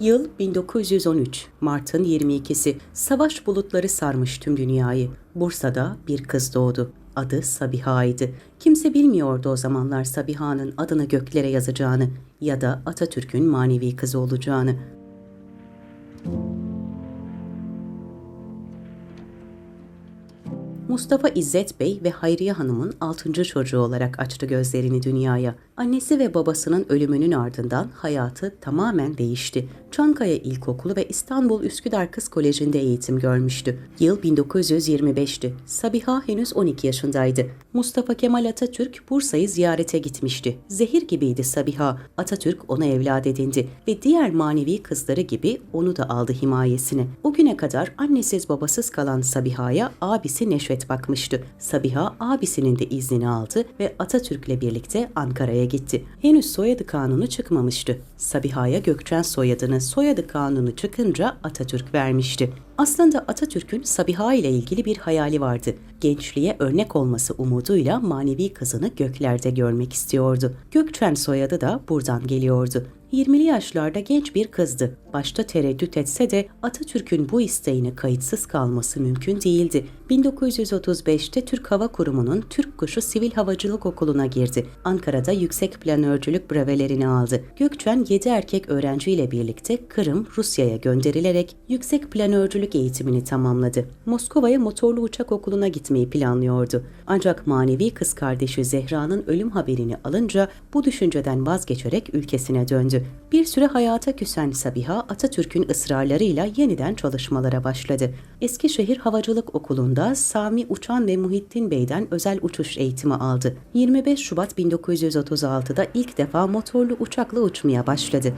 Yıl 1913, Mart'ın 22'si. Savaş bulutları sarmış tüm dünyayı. Bursa'da bir kız doğdu. Adı Sabiha'ydı. Kimse bilmiyordu o zamanlar Sabiha'nın adını göklere yazacağını ya da Atatürk'ün manevi kızı olacağını. Mustafa İzzet Bey ve Hayriye Hanım'ın altıncı çocuğu olarak açtı gözlerini dünyaya. Annesi ve babasının ölümünün ardından hayatı tamamen değişti. Çankaya İlkokulu ve İstanbul Üsküdar Kız Koleji'nde eğitim görmüştü. Yıl 1925'ti. Sabiha henüz 12 yaşındaydı. Mustafa Kemal Atatürk Bursa'yı ziyarete gitmişti. Zehir gibiydi Sabiha. Atatürk ona evlat edindi ve diğer manevi kızları gibi onu da aldı himayesine. O güne kadar annesiz babasız kalan Sabiha'ya abisi Neşvet bakmıştı. Sabiha abisinin de iznini aldı ve Atatürk'le birlikte Ankara'ya gitti. Henüz soyadı kanunu çıkmamıştı. Sabiha'ya Gökçen soyadını soyadı kanunu çıkınca Atatürk vermişti. Aslında Atatürk'ün Sabiha ile ilgili bir hayali vardı. Gençliğe örnek olması umuduyla manevi kızını göklerde görmek istiyordu. Gökçen soyadı da buradan geliyordu. 20'li yaşlarda genç bir kızdı. Başta tereddüt etse de Atatürk'ün bu isteğine kayıtsız kalması mümkün değildi. 1935'te Türk Hava Kurumu'nun Türk Kuşu Sivil Havacılık Okulu'na girdi. Ankara'da yüksek planörcülük brevelerini aldı. Gökçen 7 erkek öğrenciyle birlikte Kırım, Rusya'ya gönderilerek yüksek planörcülük eğitimini tamamladı. Moskova'ya motorlu uçak okuluna gitmeyi planlıyordu. Ancak manevi kız kardeşi Zehra'nın ölüm haberini alınca bu düşünceden vazgeçerek ülkesine döndü. Bir süre hayata küsen Sabiha Atatürk'ün ısrarlarıyla yeniden çalışmalara başladı. Eskişehir Havacılık Okulu'nda Sami Uçan ve Muhittin Bey'den özel uçuş eğitimi aldı. 25 Şubat 1936'da ilk defa motorlu uçakla uçmaya başladı.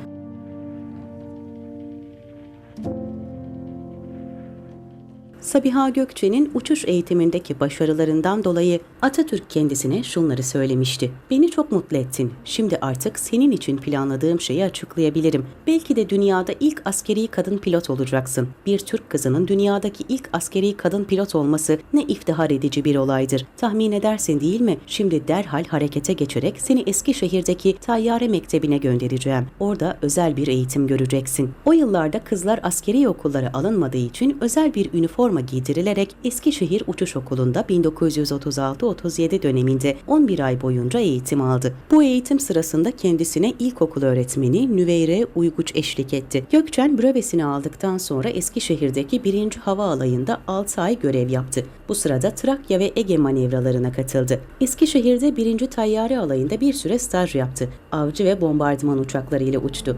Sabiha Gökçe'nin uçuş eğitimindeki başarılarından dolayı Atatürk kendisine şunları söylemişti. Beni çok mutlu ettin. Şimdi artık senin için planladığım şeyi açıklayabilirim. Belki de dünyada ilk askeri kadın pilot olacaksın. Bir Türk kızının dünyadaki ilk askeri kadın pilot olması ne iftihar edici bir olaydır. Tahmin edersin değil mi? Şimdi derhal harekete geçerek seni Eskişehir'deki Tayyare Mektebi'ne göndereceğim. Orada özel bir eğitim göreceksin. O yıllarda kızlar askeri okullara alınmadığı için özel bir üniforma giydirilerek Eskişehir Uçuş Okulu'nda 1936-37 döneminde 11 ay boyunca eğitim aldı. Bu eğitim sırasında kendisine ilkokul öğretmeni Nüveyre Uyguç eşlik etti. Gökçen brevesini aldıktan sonra Eskişehir'deki 1. Hava Alayı'nda 6 ay görev yaptı. Bu sırada Trakya ve Ege manevralarına katıldı. Eskişehir'de 1. Tayyare Alayı'nda bir süre staj yaptı. Avcı ve bombardıman uçaklarıyla uçtu.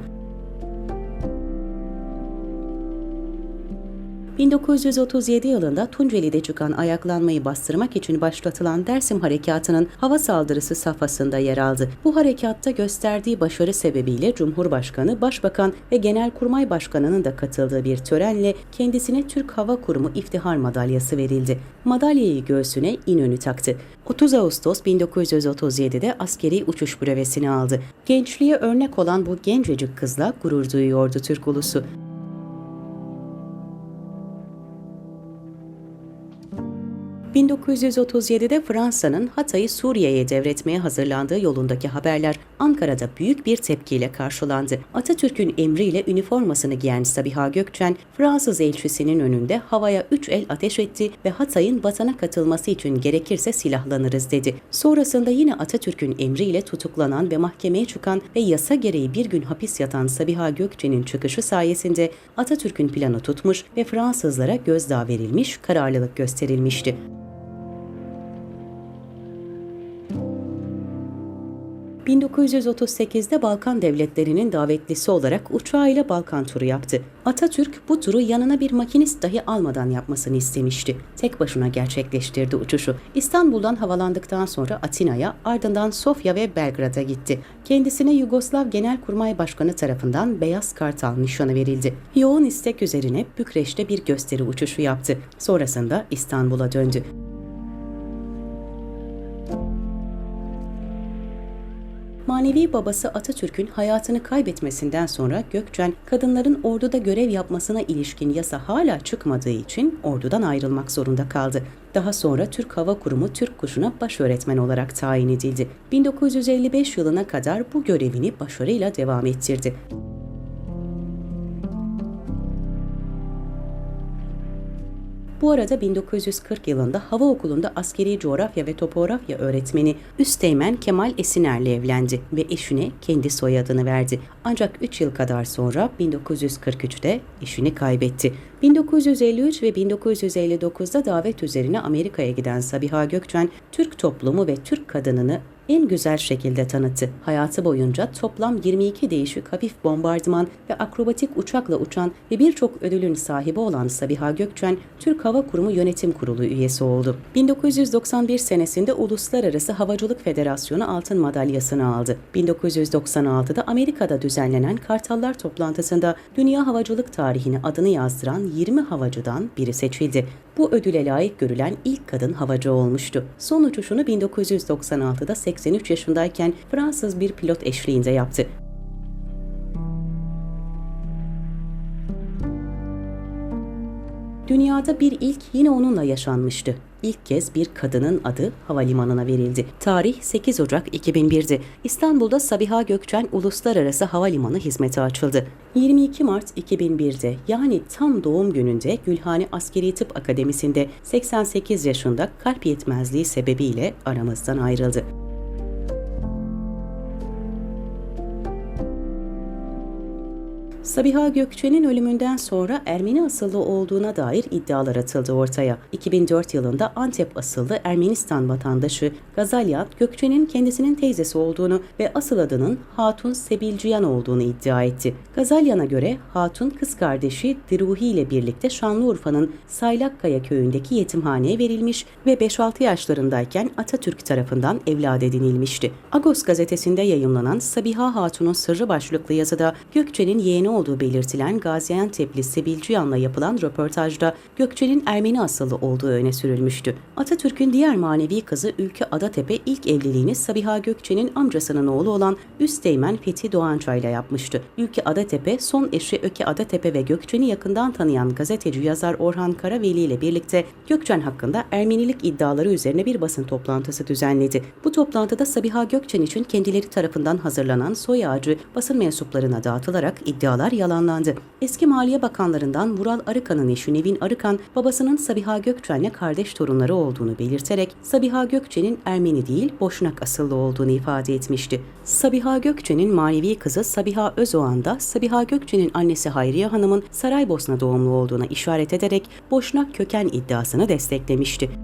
1937 yılında Tunceli'de çıkan ayaklanmayı bastırmak için başlatılan Dersim Harekatı'nın hava saldırısı safhasında yer aldı. Bu harekatta gösterdiği başarı sebebiyle Cumhurbaşkanı, Başbakan ve Genelkurmay Başkanı'nın da katıldığı bir törenle kendisine Türk Hava Kurumu İftihar Madalyası verildi. Madalyayı göğsüne İnönü taktı. 30 Ağustos 1937'de askeri uçuş brevesini aldı. Gençliğe örnek olan bu gencecik kızla gurur duyuyordu Türk ulusu. 1937'de Fransa'nın Hatay'ı Suriye'ye devretmeye hazırlandığı yolundaki haberler Ankara'da büyük bir tepkiyle karşılandı. Atatürk'ün emriyle üniformasını giyen Sabiha Gökçen, Fransız elçisinin önünde havaya üç el ateş etti ve Hatay'ın vatana katılması için gerekirse silahlanırız dedi. Sonrasında yine Atatürk'ün emriyle tutuklanan ve mahkemeye çıkan ve yasa gereği bir gün hapis yatan Sabiha Gökçen'in çıkışı sayesinde Atatürk'ün planı tutmuş ve Fransızlara gözdağı verilmiş, kararlılık gösterilmişti. 1938'de Balkan devletlerinin davetlisi olarak uçağıyla Balkan turu yaptı. Atatürk bu turu yanına bir makinist dahi almadan yapmasını istemişti. Tek başına gerçekleştirdi uçuşu. İstanbul'dan havalandıktan sonra Atina'ya, ardından Sofya ve Belgrad'a gitti. Kendisine Yugoslav Genelkurmay Başkanı tarafından Beyaz Kartal nişanı verildi. Yoğun istek üzerine Bükreş'te bir gösteri uçuşu yaptı. Sonrasında İstanbul'a döndü. Manevi babası Atatürk'ün hayatını kaybetmesinden sonra Gökçen, kadınların orduda görev yapmasına ilişkin yasa hala çıkmadığı için ordudan ayrılmak zorunda kaldı. Daha sonra Türk Hava Kurumu Türk Kuşu'na baş öğretmen olarak tayin edildi. 1955 yılına kadar bu görevini başarıyla devam ettirdi. Bu arada 1940 yılında Hava Okulu'nda askeri coğrafya ve topografya öğretmeni Üsteğmen Kemal Esiner'le evlendi ve eşine kendi soyadını verdi. Ancak 3 yıl kadar sonra 1943'te eşini kaybetti. 1953 ve 1959'da davet üzerine Amerika'ya giden Sabiha Gökçen, Türk toplumu ve Türk kadınını en güzel şekilde tanıttı. Hayatı boyunca toplam 22 değişik hafif bombardıman ve akrobatik uçakla uçan ve birçok ödülün sahibi olan Sabiha Gökçen, Türk Hava Kurumu Yönetim Kurulu üyesi oldu. 1991 senesinde Uluslararası Havacılık Federasyonu altın madalyasını aldı. 1996'da Amerika'da düzenlenen Kartallar toplantısında dünya havacılık tarihine adını yazdıran 20 havacıdan biri seçildi. Bu ödüle layık görülen ilk kadın havacı olmuştu. Son uçuşunu 1996'da 83 yaşındayken Fransız bir pilot eşliğinde yaptı. Dünyada bir ilk yine onunla yaşanmıştı. İlk kez bir kadının adı havalimanına verildi. Tarih 8 Ocak 2001'di. İstanbul'da Sabiha Gökçen Uluslararası Havalimanı hizmete açıldı. 22 Mart 2001'de yani tam doğum gününde Gülhane Askeri Tıp Akademisi'nde 88 yaşında kalp yetmezliği sebebiyle aramızdan ayrıldı. Sabiha Gökçen'in ölümünden sonra Ermeni asıllı olduğuna dair iddialar atıldı ortaya. 2004 yılında Antep asıllı Ermenistan vatandaşı Gazalyan, Gökçen'in kendisinin teyzesi olduğunu ve asıl adının Hatun Sebilciyan olduğunu iddia etti. Gazalyan'a göre Hatun kız kardeşi Diruhi ile birlikte Şanlıurfa'nın Saylakkaya köyündeki yetimhaneye verilmiş ve 5-6 yaşlarındayken Atatürk tarafından evlat edinilmişti. Agos gazetesinde yayımlanan Sabiha Hatun'un sırrı başlıklı yazıda Gökçen'in yeğeni olduğu belirtilen Gaziantep'li Sebil Cihan'la yapılan röportajda Gökçe'nin Ermeni asıllı olduğu öne sürülmüştü. Atatürk'ün diğer manevi kızı Ülke Adatepe ilk evliliğini Sabiha Gökçe'nin amcasının oğlu olan Üsteğmen Fethi Doğançay ile yapmıştı. Ülke Adatepe son eşi Öke Adatepe ve Gökçen'i yakından tanıyan gazeteci yazar Orhan Karaveli ile birlikte Gökçen hakkında Ermenilik iddiaları üzerine bir basın toplantısı düzenledi. Bu toplantıda Sabiha Gökçen için kendileri tarafından hazırlanan soy ağacı basın mensuplarına dağıtılarak iddialar yalanlandı. Eski Maliye Bakanlarından Vural Arıkan'ın eşi Nevin Arıkan, babasının Sabiha Gökçen'le kardeş torunları olduğunu belirterek Sabiha Gökçen'in Ermeni değil Boşnak asıllı olduğunu ifade etmişti. Sabiha Gökçen'in manevi kızı Sabiha Özoğan da Sabiha Gökçen'in annesi Hayriye Hanım'ın Saraybosna doğumlu olduğuna işaret ederek Boşnak köken iddiasını desteklemişti.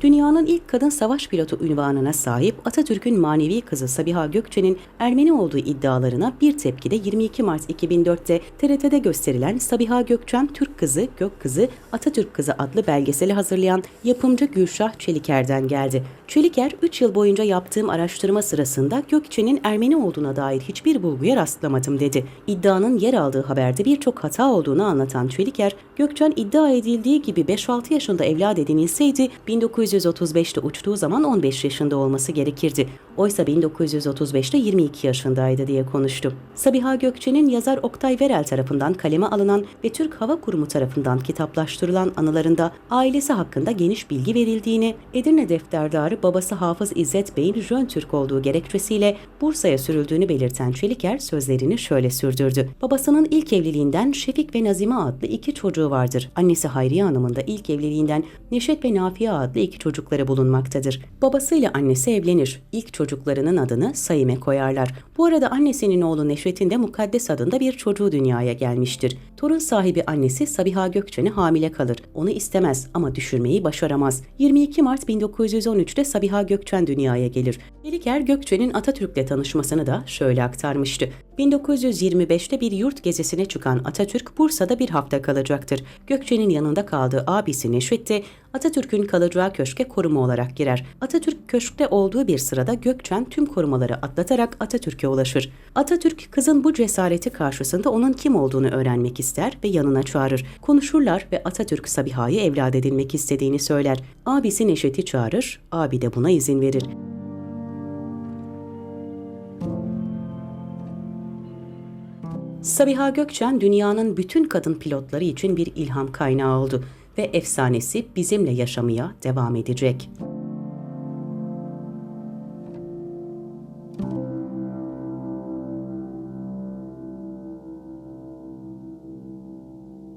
Dünyanın ilk kadın savaş pilotu ünvanına sahip Atatürk'ün manevi kızı Sabiha Gökçen'in Ermeni olduğu iddialarına bir tepkide 22 Mart 2004'te TRT'de gösterilen Sabiha Gökçen Türk Kızı, Gök Kızı, Atatürk Kızı adlı belgeseli hazırlayan yapımcı Gülşah Çeliker'den geldi. Çeliker, 3 yıl boyunca yaptığım araştırma sırasında Gökçen'in Ermeni olduğuna dair hiçbir bulguya rastlamadım dedi. İddianın yer aldığı haberde birçok hata olduğunu anlatan Çeliker, Gökçen iddia edildiği gibi 5-6 yaşında evlat edinilseydi 1935'te uçtuğu zaman 15 yaşında olması gerekirdi. Oysa 1935'te 22 yaşındaydı diye konuştu. Sabiha Gökçen'in yazar Oktay Verel tarafından kaleme alınan ve Türk Hava Kurumu tarafından kitaplaştırılan anılarında ailesi hakkında geniş bilgi verildiğini, Edirne defterdarı babası Hafız İzzet Bey'in Jön Türk olduğu gerekçesiyle Bursa'ya sürüldüğünü belirten Çeliker sözlerini şöyle sürdürdü. Babasının ilk evliliğinden Şefik ve Nazime adlı iki çocuğu vardır. Annesi Hayriye Hanım'ın da ilk evliliğinden Neşet ve Nafiye adlı iki çocukları bulunmaktadır. Babasıyla annesi evlenir. İlk çocuklarının adını Saime koyarlar. Bu arada annesinin oğlu Neşet'in de Mukaddes adında bir çocuğu dünyaya gelmiştir. Torun sahibi annesi Sabiha Gökçen'i hamile kalır. Onu istemez ama düşürmeyi başaramaz. 22 Mart 1913'te Sabiha Gökçen dünyaya gelir. Yeliker Gökçen'in Atatürk'le tanışmasını da şöyle aktarmıştı. 1925'te bir yurt gezisine çıkan Atatürk Bursa'da bir hafta kalacaktır. Gökçen'in yanında kaldığı abisi Neşet de Atatürk'ün kalacağı köşke koruma olarak girer. Atatürk köşkte olduğu bir sırada Gökçen tüm korumaları atlatarak Atatürk'e ulaşır. Atatürk kızın bu cesareti karşısında onun kim olduğunu öğrenmek ister ve yanına çağırır. Konuşurlar ve Atatürk Sabiha'yı evlat edinmek istediğini söyler. Abisi Neşet'i çağırır, abi de buna izin verir. Sabiha Gökçen dünyanın bütün kadın pilotları için bir ilham kaynağı oldu ve efsanesi bizimle yaşamaya devam edecek.